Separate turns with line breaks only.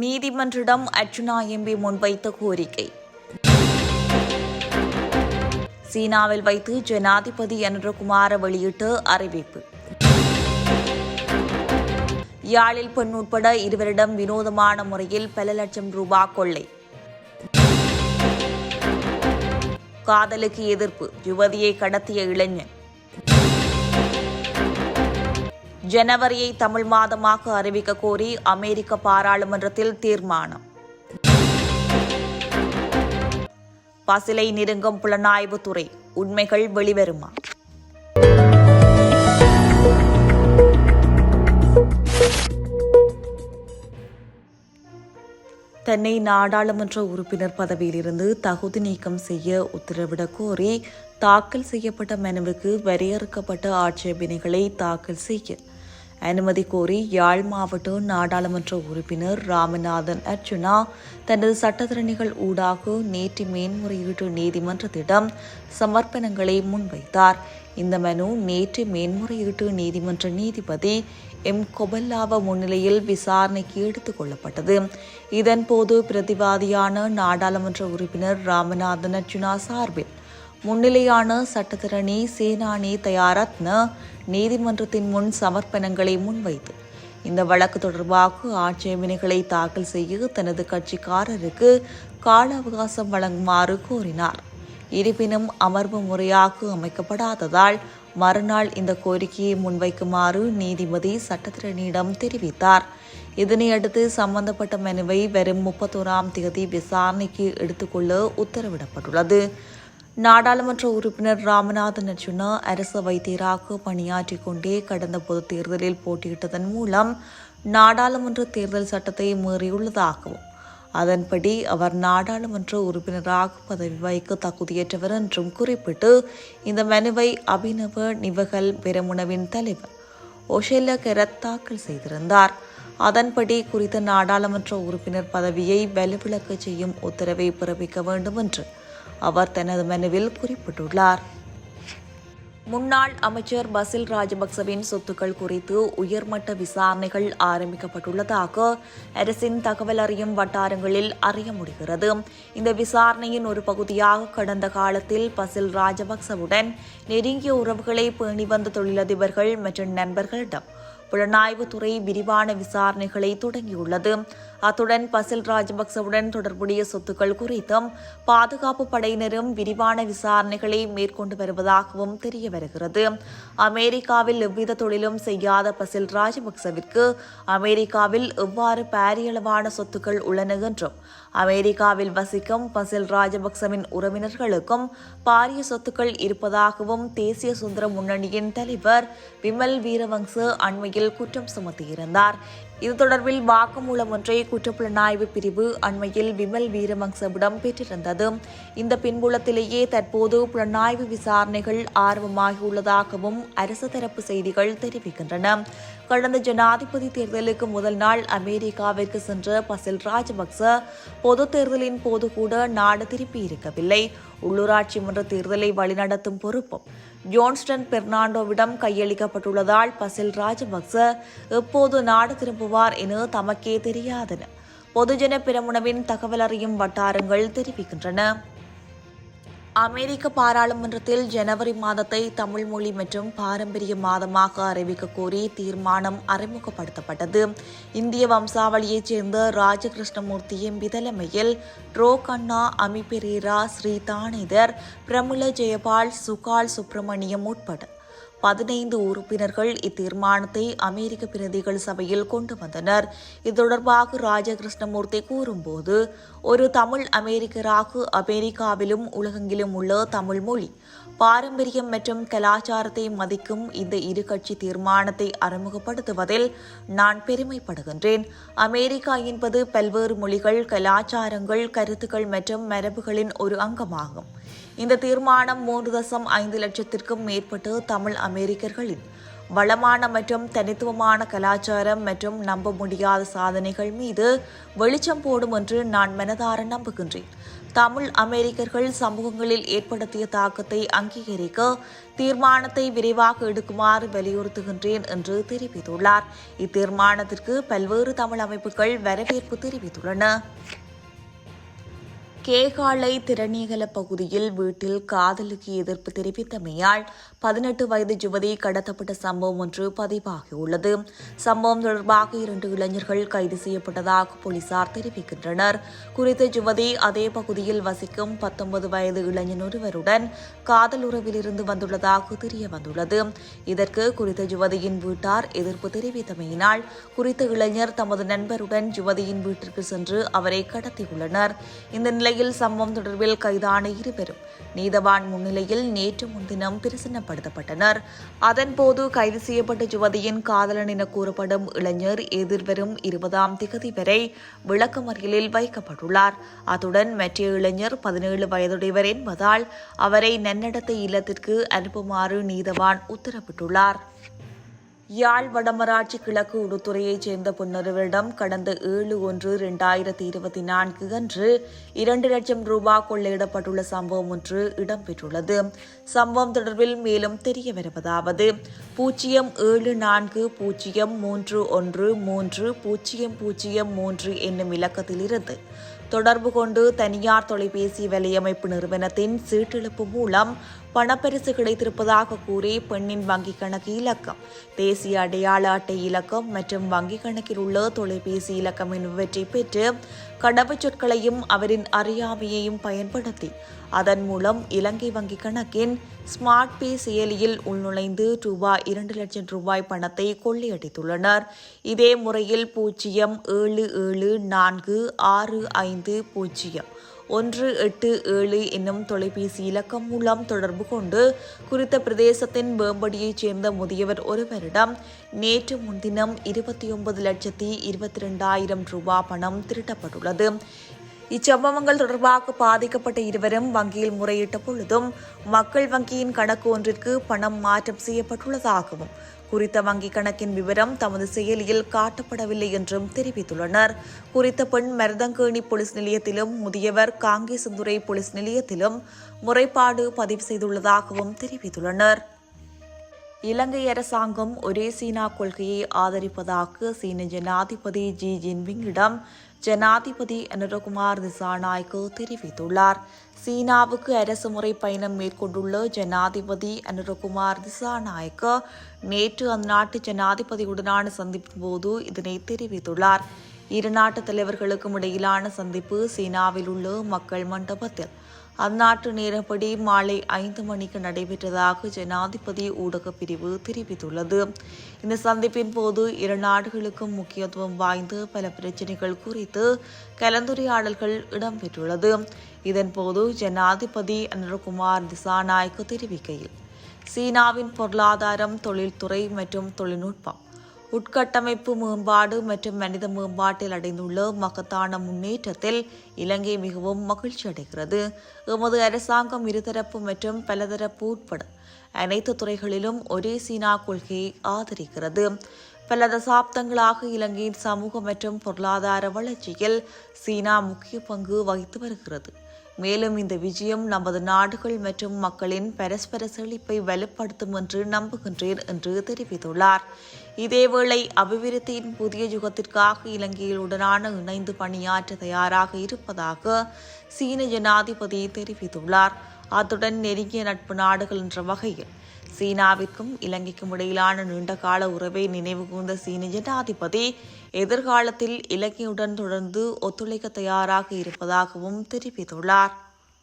நீதிமன்றிடம் Archuna MP முன்வைத்த கோரிக்கை. சீனாவில் வைத்து ஜனாதிபதி அனுரகுமார வெளியிட்ட அறிவிப்பு. யாழில் பெண் உட்பட இருவரிடம் வினோதமான முறையில் பல லட்சம் ரூபாய் கொள்ளை. காதலுக்கு எதிர்ப்பு யுவதியை கடத்திய இளைஞன். ஜனவரியை தமிழ் மாதமாக அறிவிக்க கோரி அமெரிக்க பாராளுமன்றத்தில் தீர்மானம். பசிலை நெருங்கும் புலனாய்வுத்துறை உண்மைகள் வெளிவருமா? தன்னை நாடாளுமன்ற உறுப்பினர் பதவியிலிருந்து தகுதி நீக்கம் செய்ய உத்தரவிடக் கோரி தாக்கல் செய்யப்பட்ட மனுவுக்கு வரையறுக்கப்பட்ட ஆட்சேபனைகளை தாக்கல் செய்ய அனுமதி கோரி யாழ் மாவட்ட நாடாளுமன்ற உறுப்பினர் ராமநாதன் அர்ச்சுனா தனது சட்டத்திறனிகள் ஊடாக நேற்று மேன்முறையீட்டு நீதிமன்றத்திடம் சமர்ப்பணங்களை முன்வைத்தார். இந்த மனு நேற்று மேன்முறையீட்டு நீதிமன்ற நீதிபதி எம். கொபல்லாவ முன்னிலையில் விசாரணைக்கு எடுத்துக் கொள்ளப்பட்டது. இதன்போது பிரதிவாதியான நாடாளுமன்ற உறுப்பினர் ராமநாதன் அர்ச்சுனா சார்பில் முன்னிலையான சட்டத்திரணி சேனானி தயாரத்ன நீதிமன்றத்தின் முன் சமர்ப்பணங்களை முன்வைத்து இந்த வழக்கு தொடர்பாக ஆட்சேபனைகளை தாக்கல் செய்ய தனது கட்சிக்காரருக்கு கால அவகாசம் வழங்குமாறு கோரினார். இருப்பினும் அமர்வு முறையாக அமைக்கப்படாததால் மறுநாள் இந்த கோரிக்கையை முன்வைக்குமாறு நீதிபதி சட்டத்திரனிடம் தெரிவித்தார். இதனையடுத்து சம்பந்தப்பட்ட மனுவை வரும் முப்பத்தோராம் தேதி விசாரணைக்கு எடுத்துக்கொள்ள உத்தரவிடப்பட்டுள்ளது. நாடாளுமன்ற உறுப்பினர் ராமநாதன் அர்ஜுனா அரசு வைத்தியராக பணியாற்றிக் கொண்டே கடந்த பொது தேர்தலில் போட்டியிட்டதன் மூலம் நாடாளுமன்ற தேர்தல் சட்டத்தை மீறியுள்ளதாகவும் அதன்படி அவர் நாடாளுமன்ற உறுப்பினராக பதவி வகிக்க தகுதியற்றவர் என்றும் குறிப்பிட்டு இந்த மனுவை அபினவ நிவகல் பெரமுனவின் தலைவர் ஒஷெல்ல கெரத் தாக்கல் செய்திருந்தார். அதன்படி குறித்த நாடாளுமன்ற உறுப்பினர் பதவியை வலுவிழக்க செய்யும் உத்தரவை பிறப்பிக்க வேண்டும் என்று அவர் தனது மனுவில் குறிப்பிட்டுள்ளார். முன்னாள் அமைச்சர் பசில் ராஜபக்சவின் சொத்துக்கள் குறித்து உயர்மட்ட விசாரணைகள் ஆரம்பிக்கப்பட்டுள்ளதாக அரசின் தகவல் அறியும் வட்டாரங்களில் அறிய முடிகிறது. இந்த விசாரணையின் ஒரு பகுதியாக கடந்த காலத்தில் பசில் ராஜபக்சவுடன் நெருங்கிய உறவுகளை பேணி வந்த தொழிலதிபர்கள் மற்றும் நண்பர்களிடம் புலனாய்வுத்துறை விரிவான விசாரணைகளை தொடங்கியுள்ளது. அத்துடன் பசில் ராஜபக்சவுடன் தொடர்புடைய சொத்துக்கள் குறித்தும் பாதுகாப்பு படையினரும் விரிவான விசாரணைகளை மேற்கொண்டு வருவதாகவும் தெரிய வருகிறது அமெரிக்காவில் எவ்வித தொழிலும் செய்யாத பசில் ராஜபக்சவிற்கு அமெரிக்காவில் எவ்வாறு பாரியளவான சொத்துக்கள் உள்ளன என்றும் அமெரிக்காவில் வசிக்கும் பசில் ராஜபக்சவின் உறவினர்களுக்கும் பாரிய சொத்துக்கள் இருப்பதாகவும் தேசிய சுதந்திர முன்னணியின் தலைவர் விமல் வீரவங்சு அண்மையில் குற்றம் சுமத்தியிருந்தார். இது தொடர்பில் வாக்குமூலம் ஒன்றை குற்றப்புலனாய்வு பிரிவு அண்மையில் விமல் வீரவங்சவிடம் பெற்றிருந்தது. இந்த பின்புலத்திலேயே தற்போது புலனாய்வு விசாரணைகள் ஆர்வமாகியுள்ளதாகவும் அரசு தரப்பு செய்திகள் தெரிவிக்கின்றன. கடந்த ஜனாதிபதி தேர்தலுக்கு முதல் நாள் அமெரிக்காவிற்கு சென்ற பசில் ராஜபக்ச பொது தேர்தலின் போது கூட நாடு திரும்பியிருக்கவில்லை உள்ளூராட்சி மன்ற தேர்தலை வழிநடத்தும் பொறுப்பும் ஜோன்ஸ்டன் பெர்னாண்டோவிடம் கையளிக்கப்பட்டுள்ளதால் பசில் ராஜபக்ச எப்போது நாடு திரும்புவார் என தமக்கே தெரியாதன. பொதுஜன பிரமுனவின் தகவல் அறியும் வட்டாரங்கள் தெரிவிக்கின்றன. அமெரிக்க பாராளுமன்றத்தில் ஜனவரி மாதத்தை தமிழ் மொழி மற்றும் பாரம்பரிய மாதமாக அறிவிக்க கோரி தீர்மானம் அறிமுகப்படுத்தப்பட்டது. இந்திய வம்சாவளியைச் சேர்ந்த ராஜகிருஷ்ணமூர்த்தியின் எம்பி தலைமையில் ரோ கண்ணா அமி பெரேரா ஸ்ரீ தானிதர் பிரமிள ஜெயபால் சுகால் சுப்பிரமணியம் உட்பட பதினைந்து உறுப்பினர்கள் இத்தீர்மானத்தை அமெரிக்க பிரதிகள் சபையில் கொண்டு வந்தனர். இது தொடர்பாக ராஜகிருஷ்ணமூர்த்தி கூறும்போது ஒரு தமிழ் அமெரிக்கராக அமெரிக்காவிலும் உலகெங்கிலும் உள்ள தமிழ் மொழி பாரம்பரியம் மற்றும் கலாச்சாரத்தை மதிக்கும் இந்த இரு கட்சி தீர்மானத்தை அறிமுகப்படுத்துவதில் நான் பெருமைப்படுகின்றேன். அமெரிக்கா என்பது பல்வேறு மொழிகள் கலாச்சாரங்கள் கருத்துக்கள் மற்றும் மரபுகளின் ஒரு அங்கமாகும். இந்த தீர்மானம் மூன்று தசம் ஐந்து லட்சத்திற்கும் மேற்பட்டு தமிழ் அமெரிக்கர்களின் வளமான மற்றும் தனித்துவமான கலாச்சாரம் மற்றும் நம்ப முடியாத சாதனைகள் மீது வெளிச்சம் போடும் என்று நான் மனதார நம்புகின்றேன். தமிழ் அமெரிக்கர்கள் சமூகங்களில் ஏற்படுத்திய தாக்கத்தை அங்கீகரிக்க தீர்மானத்தை விரைவாக எடுக்குமாறு வலியுறுத்துகின்றேன் என்று தெரிவித்துள்ளார். இத்தீர்மானத்திற்கு பல்வேறு தமிழ் அமைப்புகள் வரவேற்பு தெரிவித்துள்ளன. கேகாலை திறனீகல பகுதியில் வீட்டில் காதலுக்கு எதிர்ப்பு தெரிவித்தமையால் பதினெட்டு வயது யுவதி கடத்தப்பட்ட சம்பவம் ஒன்று பதிவாகியுள்ளது. சம்பவம் தொடர்பாக இரண்டு இளைஞர்கள் கைது செய்யப்பட்டதாக போலீசார் தெரிவிக்கின்றனர். குறித்த யுவதி அதே பகுதியில் வசிக்கும் பத்தொன்பது வயது இளைஞன் ஒருவருடன் காதல் உறவிலிருந்து வந்துள்ளதாக தெரிய வந்துள்ளது. இதற்கு குறித்த யுவதியின் வீட்டார் எதிர்ப்பு தெரிவித்தமையினால் குறித்த இளைஞர் தமது நண்பருடன் யுவதியின் வீட்டிற்கு சென்று அவரை கடத்தியுள்ளனர். இந்த நிலை நிலையில் சம்பவம் தொடர்பில் கைதான இருவரும் நீதவான் முன்னிலையில் நேற்று முன்தினம் பிரசன்னப்படுத்தப்பட்டனர். அதன்போது கைது செய்யப்பட்ட யுவதியின் காதலன் என கூறப்படும் இளைஞர் எதிர்வரும் இருபதாம் திகதி வரை விளக்கமறியலில் வைக்கப்பட்டுள்ளார். அத்துடன் மற்ற இளைஞர் பதினேழு வயதுடையவர் என்பதால் அவரை நன்னடத்தை இல்லத்திற்கு அனுப்புமாறு நீதவான் உத்தரவிட்டுள்ளார். யாழ் வடமராட்சி கிழக்கு உடுத்துறையைச் சேர்ந்த பொன்னொருவரிடம் கடந்த ஏழு ஒன்று இரண்டாயிரத்தி இருபத்தி நான்கு அன்று இரண்டு லட்சம் ரூபாய் கொள்ளையிடப்பட்டுள்ள சம்பவம் ஒன்று இடம்பெற்றுள்ளது. சம்பவம் தொடர்பில் மேலும் தெரிய வருவதாவது பூஜ்ஜியம் ஏழு நான்கு பூஜ்ஜியம் மூன்று ஒன்று மூன்று பூஜ்ஜியம் பூஜ்ஜியம் மூன்று என்னும் இலக்கத்திலிருந்து தொடர்பு கொண்டு தனியார் தொலைபேசி வலையமைப்பு நிறுவனத்தின் சீட்டிழப்பு மூலம் பணப்பரிசு கிடைத்திருப்பதாக கூறி பெண்ணின் வங்கிக் கணக்கு இலக்கம் தேசிய அடையாள அட்டை இலக்கம் மற்றும் வங்கிக் கணக்கில் உள்ள தொலைபேசி இலக்கம் என்பவற்றை பெற்று கடவுச்சொற்களையும் அவரின் அறியாமையையும் பயன்படுத்தி அதன் மூலம் இலங்கை வங்கிக் கணக்கின் ஸ்மார்ட் பே செயலியில் உள்நுழைந்து ரூபாய் இரண்டு லட்சம் ரூபாய் பணத்தை கொள்ளையடித்துள்ளனர். இதே முறையில் பூஜ்ஜியம் ஏழு ஏழு நான்கு ஆறு ஐந்து பூஜ்ஜியம். ஒன்று எட்டு ஏழு என்னும் தொலைபேசி இலக்கம் மூலம் தொடர்பு கொண்டு குறித்த பிரதேசத்தின் வேம்படியைச் சேர்ந்த முதியவர் ஒருவரிடம் நேற்று முன்தினம் இருபத்தி ஒன்பது லட்சத்தி இருபத்தி ரெண்டாயிரம் ரூபாய் பணம் திருட்டப்பட்டுள்ளது. இச்சம்பவங்கள் தொடர்பாக பாதிக்கப்பட்ட இருவரும் வங்கியில் முறையிட்ட பொழுதும் மக்கள் வங்கியின் கணக்கு ஒன்றிற்கு பணம் மாற்றம் செய்யப்பட்டுள்ளதாகவும் குறித்த வங்கிக் கணக்கின் விவரம் தமது செயலியில் காட்டப்படவில்லை என்றும் தெரிவித்துள்ளனர். குறித்த பெண் மருதங்கேணி போலீஸ் நிலையத்திலும் முதியவர் காங்கேசந்துறை போலீஸ் நிலையத்திலும் முறைப்பாடு பதிவு செய்துள்ளதாகவும் தெரிவித்துள்ளனர். இலங்கை அரசாங்கம் ஒரே சீனா கொள்கையை ஆதரிப்பதாக சீன ஜனாதிபதி ஜி ஜின்பிங்கிடம் ஜனாதிபதி அனுரகுமார் திசாநாயக்கு தெரிவித்துள்ளார். சீனாவுக்கு அரசு முறை பயணம் மேற்கொண்டுள்ள ஜனாதிபதி அனுரகுமார் திசாநாயக்க நேற்று அந்நாட்டு ஜனாதிபதியுடனான சந்திப்பின் போது இதனை தெரிவித்துள்ளார். இரு நாட்டு தலைவர்களுக்கும் இடையிலான சந்திப்பு சீனாவில் உள்ள மக்கள் மண்டபத்தில் அந்நாட்டு நேரப்படி மாலை ஐந்து மணிக்கு நடைபெற்றதாக ஜனாதிபதி ஊடகப் பிரிவு தெரிவித்துள்ளது. இந்த சந்திப்பின் போது இரு நாடுகளுக்கும் முக்கியத்துவம் வாய்ந்த பல பிரச்சினைகள் குறித்து கலந்துரையாடல்கள் இடம்பெற்றுள்ளது. இதன்போது ஜனாதிபதி அனுர்குமார் திசாநாயக்கு தெரிவிக்கையில் சீனாவின் பொருளாதாரம் தொழில்துறை மற்றும் தொழில்நுட்பம் உட்கட்டமைப்பு மேம்பாடு மற்றும் மனித மேம்பாட்டில் அடைந்துள்ள மகத்தான முன்னேற்றத்தில் இலங்கை மிகவும் மகிழ்ச்சி அடைகிறது. எமது அரசாங்கம் இருதரப்பு மற்றும் பலதரப்பு உட்பட அனைத்து துறைகளிலும் ஒரே சீனா கொள்கையை ஆதரிக்கிறது. பல தசாப்தங்களாக இலங்கையின் சமூக மற்றும் பொருளாதார வளர்ச்சியில் சீனா முக்கிய பங்கு வகித்து வருகிறது. மேலும் இந்த விஜயம் நமது நாடுகள் மற்றும் மக்களின் பரஸ்பர செழிப்பை வலுப்படுத்தும் என்று நம்புகின்றேன் என்று தெரிவித்துள்ளார். இதேவேளை அபிவிருத்தியின் புதிய யுகத்திற்காக இலங்கையுடனான இணைந்து பணியாற்ற தயாராக இருப்பதாக சீன ஜனாதிபதி தெரிவித்துள்ளார். அத்துடன் நெருங்கிய நட்பு நாடுகள் என்ற வகையில் சீனாவிற்கும் இலங்கைக்கும் இடையிலான நீண்டகால உறவை நினைவுகூர்ந்த சீன ஜனாதிபதி எதிர்காலத்தில் இலங்கையுடன் தொடர்ந்து ஒத்துழைக்க தயாராக இருப்பதாகவும் தெரிவித்துள்ளார்.